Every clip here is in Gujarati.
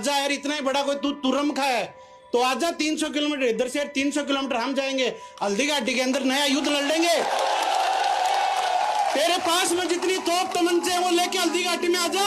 आजा यार इतना ही बड़ा कोई तू तुरम खा है तो आजा 300 किलोमीटर इधर से 300 किलोमीटर हम जाएंगे हल्दी घाटी के अंदर नया युद्ध लड़ लेंगे तेरे पास में जितनी तोप तमंचे हैं वो लेके हल्दी घाटी में आजा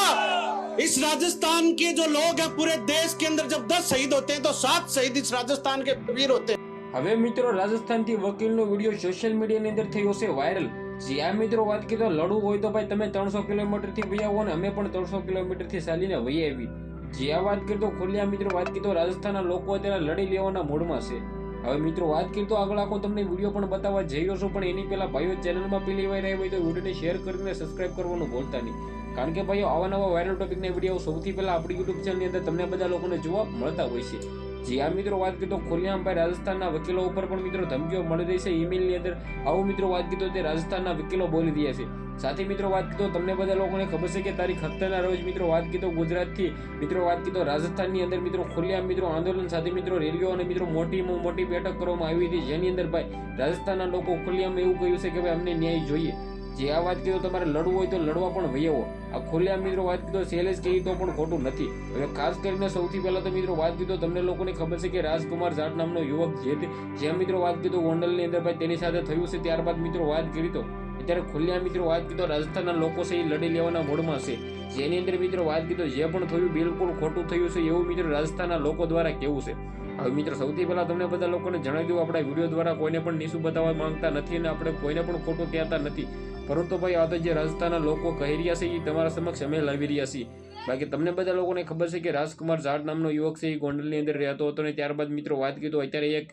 इस राजस्थान के जो लोग हैं पूरे देश के अंदर जब दस शहीद होते हैं तो सात शहीद इस राजस्थान के वीर होते हैं હવે મિત્રો રાજસ્થાનથી વકીલનો વિડીયો સોશિયલ મીડિયાની અંદર થયો છે વાયરલ જ્યાં મિત્રો વાત કરી તો લડવું હોય તો ભાઈ તમે ત્રણસો કિલોમીટરથી વહી આવો ને અમે પણ ત્રણસો કિલોમીટરથી ચાલીને વહી આવી જ્યાં વાત કરતો ખુલ્લા મિત્રો, વાત કરતો રાજસ્થાનના લોકો અત્યારે લડી લેવાના મૂડમાં છે. હવે મિત્રો, વાત કરી તો આગળ આખો તમને વીડિયો પણ બતાવવા જઈ રહ્યો છું, પણ એની પહેલા ભાઈઓ ચેનલમાં પેલી વાર આવી હોય તો વિડીયોને શેર કરીને સબસ્ક્રાઇબ કરવાનું ભૂલતા નહીં. કારણ કે ભાઈઓ, આવા નવા વાયરલ ટોપિકના વીડિયો સૌથી પહેલા આપણી યુટ્યુબ ચેનલની અંદર તમને બધા લોકોને જોવા મળતા હોય છે. જી આ મિત્રો વાત કીધો ખુલ્લેઆમ ભાઈ રાજસ્થાનના વકીલો ઉપર પણ મિત્રો ધમકીઓ મળી રહી છે. ઈમેલની અંદર આવું મિત્રો વાત કીધો તે રાજસ્થાનના વકીલો બોલી રહ્યા છે. સાથે મિત્રો વાત કીધો તમને બધા લોકોને ખબર છે કે તારીખ સત્તરના રોજ મિત્રો વાત કીધો ગુજરાતથી મિત્રો વાત કરીએ રાજસ્થાનની અંદર મિત્રો ખુલ્લેઆમ મિત્રો આંદોલન સાથે મિત્રો રેલીઓ અને મિત્રો મોટી મોટી બેઠક કરવામાં આવી હતી. જેની અંદર ભાઈ રાજસ્થાનના લોકો ખુલ્લેઆમ એવું કહ્યું છે કે ભાઈ અમને ન્યાય જોઈએ. જે આ વાત કીધો, તમારે લડવું હોય તો લડવા પણ વૈયાવો આ ખુલ્લા મિત્રો વાત કીધો સેલેજ કહી તો પણ ખોટું નથી. હવે ખાસ કરીને સૌથી પહેલા તો મિત્રો વાત કીધો, તમને લોકોને ખબર છે કે રાજકુમાર જાટ નામનો યુવક જે જે મિત્રો વાત કીધો, ગોંડલની અંદર ભાઈ તેની સાથે થયું છે, ત્યારબાદ મિત્રો વાત કરી તો. અત્યારે ખુલ્લા મિત્રો વાત કીધો, રાજસ્થાનના લોકો છે એ લડી લેવાના મૂડમાં છે. જેની અંદર મિત્રો વાત કીધો, જે પણ થયું બિલકુલ ખોટું થયું છે એવું મિત્રો રાજસ્થાનના લોકો દ્વારા કેવું છે? હવે મિત્રો સૌથી પહેલાં તમને બધા લોકોને જણાવી દઉં, આપણા વીડિયો દ્વારા કોઈને પણ નીસું બતાવવા માંગતા નથી અને આપણે કોઈને પણ ખોટું કહેતા નથી. પરંતુ ભાઈ, આ તો જે રાજસ્થાનના લોકો કહી રહ્યા છે એ તમારા સમક્ષ અમે લાવી રહ્યા છીએ. બાકી તમને બધા લોકોને ખબર છે કે રાજકુમાર ઝાડ નામનો યુવક છે એ ગોંડલની અંદર રહેતો હતો અને ત્યારબાદ મિત્રો વાત કીધું, અત્યારે એક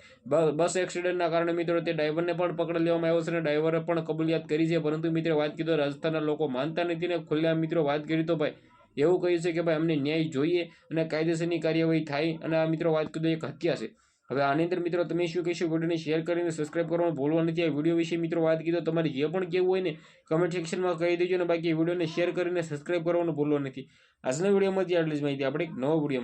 બસ એક્સિડન્ટના કારણે મિત્રો તે ડ્રાઈવરને પણ પકડી લેવામાં આવ્યો છે અને ડ્રાઈવરે પણ કબૂલિયાત કરી છે. પરંતુ મિત્રો, વાત કીધો, રાજસ્થાનના લોકો માનતા નથી ને ખુલ્લા મિત્રો વાત કરી તો ભાઈ, એવું કહ્યું છે કે ભાઈ, અમને ન્યાય જોઈએ અને કાયદેસરની કાર્યવાહી થાય. અને આ મિત્રો, વાત કીધું, એક હત્યા છે. હવે આની અંદર મિત્રો, તમે શું કહેશો? વિડીયોને શેર કરીને સબસ્ક્રાઇબ કરવાનું ભૂલવા નથી. આ વીડિયો વિશે મિત્રો, વાત કીધો, તમારે જે પણ કહેવું હોય ને કમેન્ટ સેક્શનમાં કહી દેજો અને બાકી વિડીયોને શેર કરીને સબસ્ક્રાઇબ કરવાનું ભૂલવા નથી. આજના વિડીયોમાંથી આટલી જ માહિતી. આપણે એક નવો વીડિયો